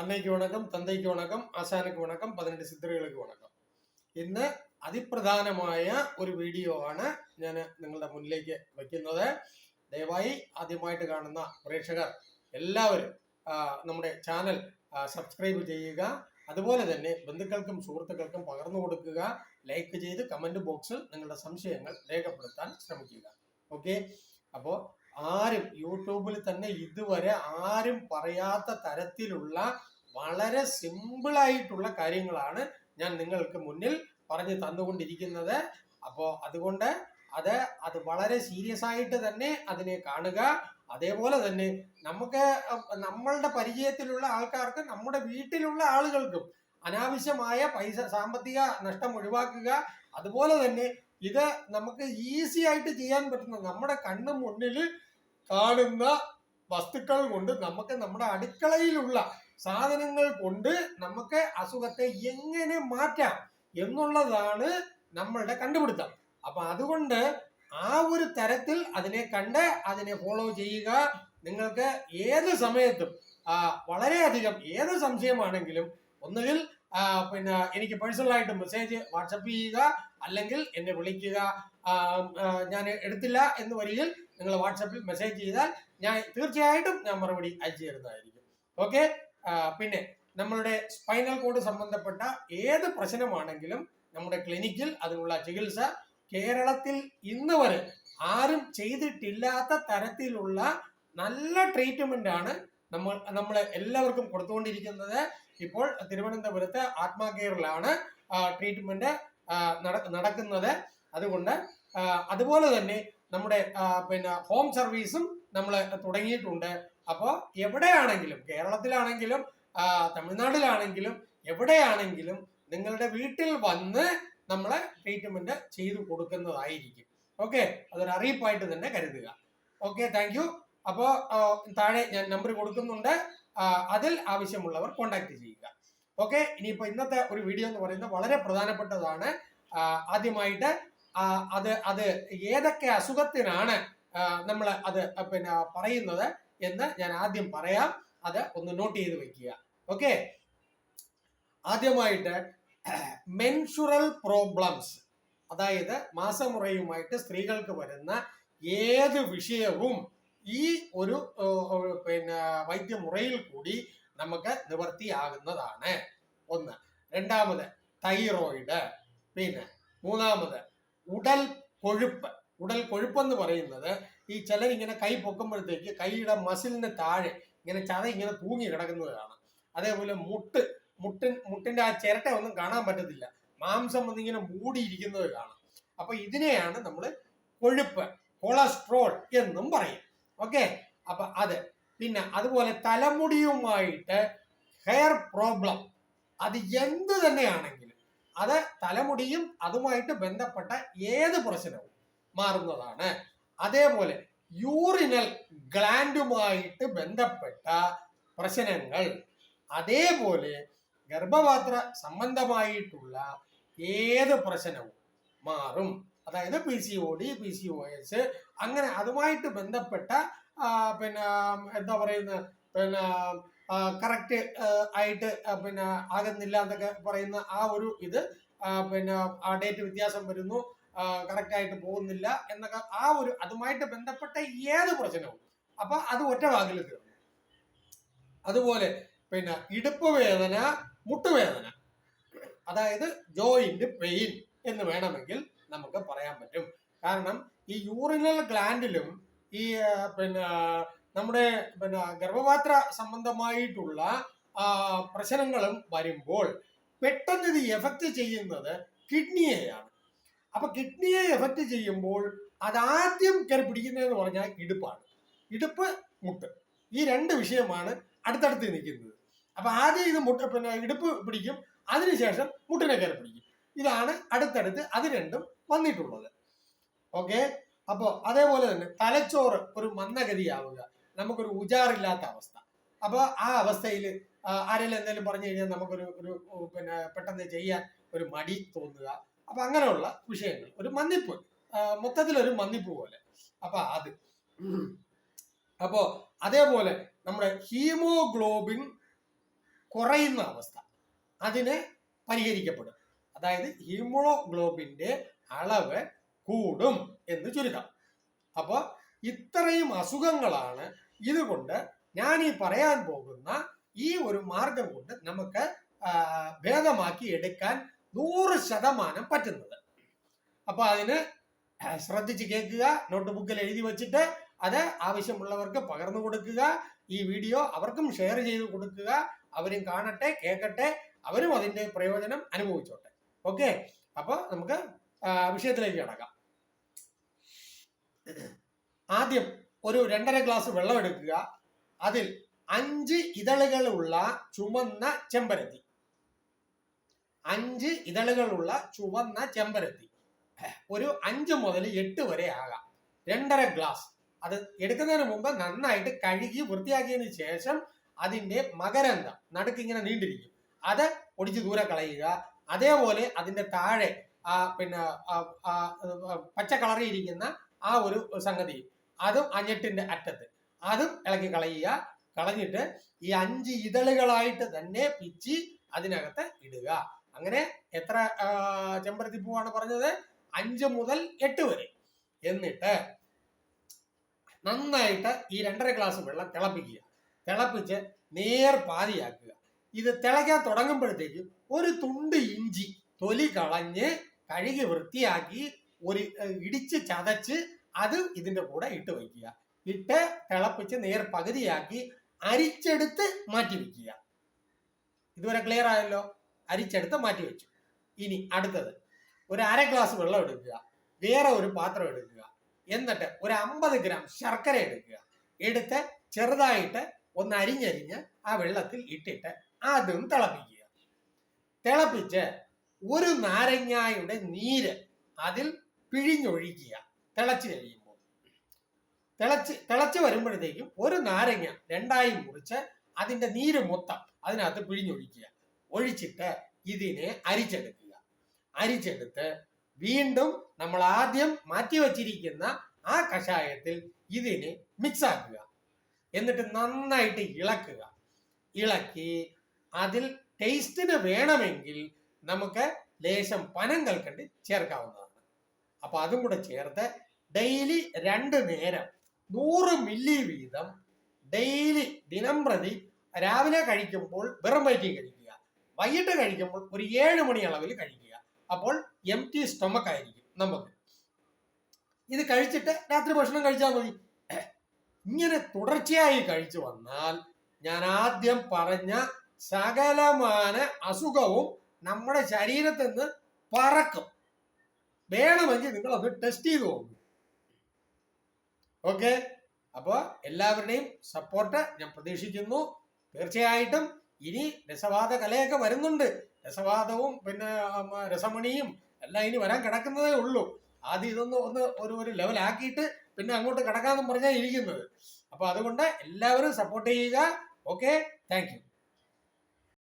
അന്നയ്ക്ക് വണക്കം തന്തയ്ക്ക് വണക്കം ആശാനക്ക് വണക്കം പതിനെട്ട് സിദ്ധറുകൾക്ക് വണക്കം. ഇന്ന് അതിപ്രധാനമായ ഒരു വീഡിയോ ആണ് ഞാൻ നിങ്ങളുടെ മുന്നിലേക്ക് വയ്ക്കുന്നത് ദയവായി ആദ്യമായിട്ട് കാണുന്ന പ്രേക്ഷകർ എല്ലാവരും നമ്മുടെ ചാനൽ സബ്സ്ക്രൈബ് ചെയ്യുക. അതുപോലെ തന്നെ ബന്ധുക്കൾക്കും സുഹൃത്തുക്കൾക്കും പകർന്നു കൊടുക്കുക. ലൈക്ക് ചെയ്ത് കമന്റ് ബോക്സിൽ നിങ്ങളുടെ സംശയങ്ങൾ രേഖപ്പെടുത്താൻ ശ്രമിക്കുക. ഓക്കെ? അപ്പോൾ ആരും യൂട്യൂബിൽ തന്നെ ഇതുവരെ ആരും പറയാത്ത തരത്തിലുള്ള വളരെ സിമ്പിൾ ആയിട്ടുള്ള കാര്യങ്ങളാണ് ഞാൻ നിങ്ങൾക്ക് മുന്നിൽ പറഞ്ഞു തന്നുകൊണ്ടിരിക്കുന്നത്. അപ്പോ അതുകൊണ്ട് അത് അത് വളരെ സീരിയസ് ആയിട്ട് തന്നെ അതിനെ കാണുക. അതേപോലെ തന്നെ നമുക്ക് നമ്മളുടെ പരിചയത്തിലുള്ള ആൾക്കാർക്ക് നമ്മുടെ വീട്ടിലുള്ള ആളുകൾക്കും അനാവശ്യമായ പൈസ സാമ്പത്തിക നഷ്ടം ഒഴിവാക്കുക. അതുപോലെ തന്നെ ഇത് നമുക്ക് ഈസി ആയിട്ട് ചെയ്യാൻ പറ്റുന്ന നമ്മുടെ കണ്ണു മുന്നിൽ കാണുന്ന വസ്തുക്കൾ കൊണ്ട് നമുക്ക് നമ്മുടെ അടുക്കളയിലുള്ള സാധനങ്ങൾ കൊണ്ട് നമുക്ക് അസുഖത്തെ എങ്ങനെ മാറ്റാം എന്നുള്ളതാണ് നമ്മളുടെ കണ്ടുപിടുത്തം. അപ്പൊ അതുകൊണ്ട് ആ ഒരു തരത്തിൽ അതിനെ കണ്ട് അതിനെ ഫോളോ ചെയ്യുക. നിങ്ങൾക്ക് ഏത് സമയത്തും വളരെയധികം ഏത് സംശയമാണെങ്കിലും ഒന്നുകിൽ പിന്നെ എനിക്ക് പേഴ്സണലായിട്ട് മെസ്സേജ് വാട്സപ്പ് ചെയ്യുക അല്ലെങ്കിൽ എന്നെ വിളിക്കുക. ഞാൻ എടുത്തില്ല എന്ന് വരികിൽ നിങ്ങൾ വാട്സപ്പിൽ മെസ്സേജ് ചെയ്താൽ ഞാൻ തീർച്ചയായിട്ടും ഞാൻ മറുപടി അയച്ചു തരുന്നതായിരിക്കും. ഓക്കെ പിന്നെ നമ്മളുടെ സ്പൈനൽ കോഡ് സംബന്ധപ്പെട്ട ഏത് പ്രശ്നമാണെങ്കിലും നമ്മുടെ ക്ലിനിക്കിൽ അതിനുള്ള ചികിത്സ കേരളത്തിൽ ഇന്ന് വരെ ആരും ചെയ്തിട്ടില്ലാത്ത തരത്തിലുള്ള നല്ല ട്രീറ്റ്മെന്റ് ആണ് നമ്മൾ നമ്മൾ എല്ലാവർക്കും കൊടുത്തുകൊണ്ടിരിക്കുന്നത്. ഇപ്പോൾ തിരുവനന്തപുരത്ത് ആത്മാ കെയറിലാണ് ട്രീറ്റ്മെന്റ് നടക്കുന്നത്. അതുകൊണ്ട് അതുപോലെ തന്നെ നമ്മുടെ പിന്നെ ഹോം സർവീസും നമ്മൾ തുടങ്ങിയിട്ടുണ്ട്. അപ്പോൾ എവിടെയാണെങ്കിലും കേരളത്തിലാണെങ്കിലും തമിഴ്നാട്ടിലാണെങ്കിലും എവിടെയാണെങ്കിലും നിങ്ങളുടെ വീട്ടിൽ വന്ന് നമ്മൾ ട്രീറ്റ്മെന്റ് ചെയ്തു കൊടുക്കുന്നതായിരിക്കും. ഓക്കെ? അതൊരു അറിയിപ്പായിട്ട് തന്നെ കരുതുക. ഓക്കെ? Thank you. അപ്പോൾ താഴെ ഞാൻ നമ്പർ കൊടുക്കുന്നുണ്ട്. അതിൽ ആവശ്യമുള്ളവർ കോണ്ടാക്ട് ചെയ്യുക. ഓക്കെ ഇനിയിപ്പോൾ ഇന്നത്തെ ഒരു വീഡിയോ എന്ന് പറയുന്നത് വളരെ പ്രധാനപ്പെട്ടതാണ്. ആദ്യമായിട്ട് അത് അത് ഏതൊക്കെ അസുഖത്തിനാണ് നമ്മൾ അത് പിന്നെ പറയുന്നത് എന്ന് ഞാൻ ആദ്യം പറയാം. അത് ഒന്ന് നോട്ട് ചെയ്ത് വെക്കുക. ഓക്കെ ആദ്യമായിട്ട് മെൻഷുറൽ പ്രോബ്ലംസ് അതായത് മാസമുറയുമായിട്ട് സ്ത്രീകൾക്ക് വരുന്ന ഏത് വിഷയവും ഈ ഒരു പിന്നെ വൈദ്യമുറയിൽ കൂടി നമുക്ക് നിവർത്തിയാകുന്നതാണ്. ഒന്ന്. രണ്ടാമത് തൈറോയിഡ് പിന്നെ മൂന്നാമത് ഉടൽ കൊഴുപ്പ്. ഉടൽ കൊഴുപ്പെന്ന് പറയുന്നത് ഈ ചിലരിങ്ങനെ കൈ പൊക്കുമ്പോഴത്തേക്ക് കൈയുടെ മസിലിന് താഴെ ഇങ്ങനെ ചത ഇങ്ങനെ തൂങ്ങി കിടക്കുന്നതാണ്. അതേപോലെ മുട്ട്. മുട്ടിൻ മുട്ടിന്റെ ആ ചിരട്ട ഒന്നും കാണാൻ പറ്റത്തില്ല. മാംസം ഒന്നിങ്ങനെ മൂടിയിരിക്കുന്നത് കാണാം അപ്പൊ ഇതിനെയാണ് നമ്മൾ കൊഴുപ്പ് കൊളസ്ട്രോൾ എന്നും പറയും. ഓക്കെ അപ്പൊ അത്. പിന്നെ അതുപോലെ തലമുടിയുമായിട്ട് ഹെയർ പ്രോബ്ലം അത് എന്ത് തന്നെയാണെങ്കിലും അത് തലമുടിയും അതുമായിട്ട് ബന്ധപ്പെട്ട ഏത് പ്രശ്നവും മാറുന്നതാണ്. അതേപോലെ യൂറിനൽ ഗ്ലാൻഡുമായിട്ട് ബന്ധപ്പെട്ട പ്രശ്നങ്ങൾ. അതേപോലെ ഗർഭപാത്ര സംബന്ധമായിട്ടുള്ള ഏത് പ്രശ്നവും മാറും. അതായത് P C O D P C O S അങ്ങനെ അതുമായിട്ട് ബന്ധപ്പെട്ട പിന്നെ എന്താ പറയുന്ന പിന്നെ കറക്റ്റ് ആയിട്ട് പിന്നെ ആകുന്നില്ല എന്നൊക്കെ പറയുന്ന ആ ഒരു ഇത് പിന്നെ ആ ഡേറ്റ് വ്യത്യാസം വരുന്നു കറക്റ്റ് ആയിട്ട് പോകുന്നില്ല എന്നൊക്കെ ആ ഒരു അതുമായിട്ട് ബന്ധപ്പെട്ട ഏത് പ്രശ്നവും. അപ്പൊ അത് ഒറ്റ വാക്കിൽ തീർന്നു. അതുപോലെ പിന്നെ ഇടുപ്പ് വേദന മുട്ടുവേദന അതായത് ജോയിന്റ് പെയിൻ എന്ന് വേണമെങ്കിൽ നമുക്ക് പറയാൻ പറ്റും. കാരണം ഈ യൂറിനൽ ഗ്ലാൻഡിലും ഈ പിന്നെ നമ്മുടെ പിന്നെ ഗർഭപാത്ര സംബന്ധമായിട്ടുള്ള പ്രശ്നങ്ങളും വരുമ്പോൾ പെട്ടെന്ന് ഇത് എഫക്റ്റ് ചെയ്യുന്നത് കിഡ്നിയെയാണ് അപ്പൊ കിഡ്നിയെ എഫക്റ്റ് ചെയ്യുമ്പോൾ അതാദ്യം കയറി പിടിക്കുന്നതെന്ന് പറഞ്ഞാൽ ഇടുപ്പാണ്. ഇടുപ്പ് മുട്ട്. ഈ രണ്ട് വിഷയമാണ് അടുത്തടുത്ത് നിൽക്കുന്നത്. അപ്പൊ ആദ്യം ഇത് മുട്ട പിന്നെ ഇടുപ്പ് പിടിക്കും. അതിനുശേഷം മുട്ടിനെ കയറി പിടിക്കും. ഇതാണ് അടുത്തടുത്ത് അത് രണ്ടും വന്നിട്ടുള്ളത്. ഓക്കെ അപ്പോ അതേപോലെ തന്നെ തലച്ചോറ് ഒരു മന്ദഗതിയാവുക. നമുക്കൊരു ഉജാറില്ലാത്ത അവസ്ഥ. അപ്പോൾ ആ അവസ്ഥയിൽ ആരെങ്കിലും എന്തെങ്കിലും പറഞ്ഞു കഴിഞ്ഞാൽ നമുക്കൊരു ഒരു പിന്നെ പെട്ടെന്ന് ചെയ്യാൻ ഒരു മടി തോന്നുക. അപ്പൊ അങ്ങനെയുള്ള വിഷയങ്ങൾ. ഒരു മന്നിപ്പ്. മൊത്തത്തിൽ ഒരു മന്നിപ്പ് പോലെ. അപ്പൊ അത്. അപ്പോ അതേപോലെ നമ്മുടെ ഹീമോഗ്ലോബിൻ കുറയുന്ന അവസ്ഥ. അതിനെ പരിഹരിക്കപ്പെടും. അതായത് ഹീമോഗ്ലോബിന്റെ അളവ് കൂടും എന്ന് ചുരുക്കാം. അപ്പോൾ ഇത്രയും അസുഖങ്ങളാണ് ഇതുകൊണ്ട് ഞാൻ ഈ പറയാൻ പോകുന്ന ഈ ഒരു മാർഗം കൊണ്ട് നമുക്ക് ഭേദമാക്കി എടുക്കാൻ നൂറ് ശതമാനം പറ്റുന്നത്. അപ്പൊ അതിന് ശ്രദ്ധിച്ച് കേൾക്കുക നോട്ട്ബുക്കിൽ എഴുതി വെച്ചിട്ട് അത് ആവശ്യമുള്ളവർക്ക് പകർന്നു കൊടുക്കുക ഈ വീഡിയോ അവർക്കും ഷെയർ ചെയ്ത് കൊടുക്കുക അവരും കാണട്ടെ കേൾക്കട്ടെ അവരും അതിന്റെ പ്രയോജനം അനുഭവിച്ചോട്ടെ. ഓക്കെ അപ്പൊ നമുക്ക് വിഷയത്തിലേക്ക് കിടക്കാം. ആദ്യം ഒരു രണ്ടര ഗ്ലാസ് വെള്ളം എടുക്കുക. അതിൽ അഞ്ച് ഇതളുകളുള്ള ചുമന്ന ചെമ്പരത്തി. അഞ്ച് ഇതളുകളുള്ള ചുവന്ന ചെമ്പരത്തി. ഒരു അഞ്ച് മുതൽ എട്ട് വരെ ആകാം. രണ്ടര ഗ്ലാസ്. അത് എടുക്കുന്നതിന് മുമ്പ് നന്നായിട്ട് കഴുകി വൃത്തിയാക്കിയതിന് ശേഷം അതിന്റെ മകരന്തം നടുക്ക് ഇങ്ങനെ നീണ്ടിരിക്കും. അത് ഒടിച്ച് ദൂരെ കളയുക. അതേപോലെ അതിന്റെ താഴെ ആ പിന്നെ പച്ച കളറിൽ ഇരിക്കുന്ന ആ ഒരു സംഗതി. അതും അഞ്ഞെട്ടിന്റെ അറ്റത്ത്. അതും ഇളക്കി കളയുക. കളഞ്ഞിട്ട് ഈ അഞ്ച് ഇതളുകളായിട്ട് തന്നെ പിച്ചി അതിനകത്ത് ഇടുക. അങ്ങനെ എത്ര ചെമ്പരത്തി പൂവാണ് പറഞ്ഞത്? അഞ്ച് മുതൽ എട്ട് വരെ. എന്നിട്ട് നന്നായിട്ട് ഈ രണ്ടര ഗ്ലാസ് വെള്ളം തിളപ്പിക്കുക. തിളപ്പിച്ച് നേർ പാതിയാക്കുക. ഇത് തിളയ്ക്കാൻ തുടങ്ങുമ്പോഴത്തേക്ക് ഒരു തുണ്ട് ഇഞ്ചി തൊലി കളഞ്ഞ് കഴുകി വൃത്തിയാക്കി ഒരു ഇടിച്ച് ചതച്ച് അത് ഇതിന്റെ കൂടെ ഇട്ട് വയ്ക്കുക. ഇട്ട് തിളപ്പിച്ച് നേർ പകുതിയാക്കി അരിച്ചെടുത്ത് മാറ്റി വെക്കുക ഇതുവരെ ക്ലിയർ ആയല്ലോ? അരിച്ചെടുത്ത് മാറ്റി വെച്ചു. ഇനി അടുത്തത്. ഒരു അര ഗ്ലാസ് വെള്ളം എടുക്കുക. വേറെ ഒരു പാത്രം എടുക്കുക. എന്നിട്ട് ഒരു അമ്പത് ഗ്രാം ശർക്കര എടുക്കുക. എടുത്ത് ചെറുതായിട്ട് ഒന്ന് അരിഞ്ഞരിഞ്ഞ് ആ വെള്ളത്തിൽ ഇട്ടിട്ട് അതും തിളപ്പിക്കുക. തിളപ്പിച്ച് ഒരു നാരങ്ങായുടെ നീര് അതിൽ പിഴിഞ്ഞൊഴിക്കുക. തിളച്ച് കഴിയുമ്പോൾ. തിളച്ച് തിളച്ച് വരുമ്പോഴത്തേക്കും ഒരു നാരങ്ങ രണ്ടായി മുറിച്ച് അതിന്റെ നീര് മൊത്തം അതിനകത്ത് പിഴിഞ്ഞൊഴിക്കുക. ഒഴിച്ചിട്ട് ഇതിനെ അരിച്ചെടുക്കുക. അരിച്ചെടുത്ത് വീണ്ടും നമ്മൾ ആദ്യം മാറ്റി വച്ചിരിക്കുന്ന ആ കഷായത്തിൽ ഇതിനെ മിക്സാക്കുക എന്നിട്ട് നന്നായിട്ട് ഇളക്കുക. ഇളക്കി അതിൽ ടേസ്റ്റിന് വേണമെങ്കിൽ നമുക്ക് ലേശം പനം കൽക്കണ്ട് ചേർക്കാവുന്നതാണ്. അപ്പൊ അതും കൂടെ ചേർത്ത് ഡെയിലി രണ്ട് നേരം നൂറ് മില്ലി വീതം ഡെയിലി ദിനം പ്രതി രാവിലെ കഴിക്കുമ്പോൾ വെറും വയറ്റിൽ കഴിക്കുക. വൈകിട്ട് കഴിക്കുമ്പോൾ ഒരു ഏഴ് മണി അളവിൽ കഴിക്കുക. അപ്പോൾ എം ടി സ്റ്റൊമക്ക് ആയിരിക്കും നമുക്ക്. ഇത് കഴിച്ചിട്ട് രാത്രി ഭക്ഷണം കഴിച്ചാൽ മതി. ഇങ്ങനെ തുടർച്ചയായി കഴിച്ചു വന്നാൽ ഞാൻ ആദ്യം പറഞ്ഞ സകലമാന അസുഖവും നമ്മുടെ ശരീരത്തിൽ നിന്ന് പറക്കും. വേണമെങ്കിൽ നിങ്ങൾ അത് ടെസ്റ്റ് ചെയ്തു പോകും ഓക്കെ അപ്പോൾ എല്ലാവരുടെയും സപ്പോർട്ട് ഞാൻ പ്രതീക്ഷിക്കുന്നു. തീർച്ചയായിട്ടും ഇനി രസവാദ കലയൊക്കെ വരുന്നുണ്ട്. രസവാദവും പിന്നെ രസമണിയും എല്ലാം ഇനി വരാൻ കിടക്കുന്നതേ ഉള്ളൂ. ആദ്യം ഇതൊന്ന് ഒന്ന് ഒരു ഒരു ലെവലാക്കിയിട്ട് പിന്നെ അങ്ങോട്ട് കിടക്കാമെന്ന് പറഞ്ഞാൽ ഇരിക്കുന്നത്. അപ്പൊ അതുകൊണ്ട് എല്ലാവരും സപ്പോർട്ട് ചെയ്യുക. Okay thank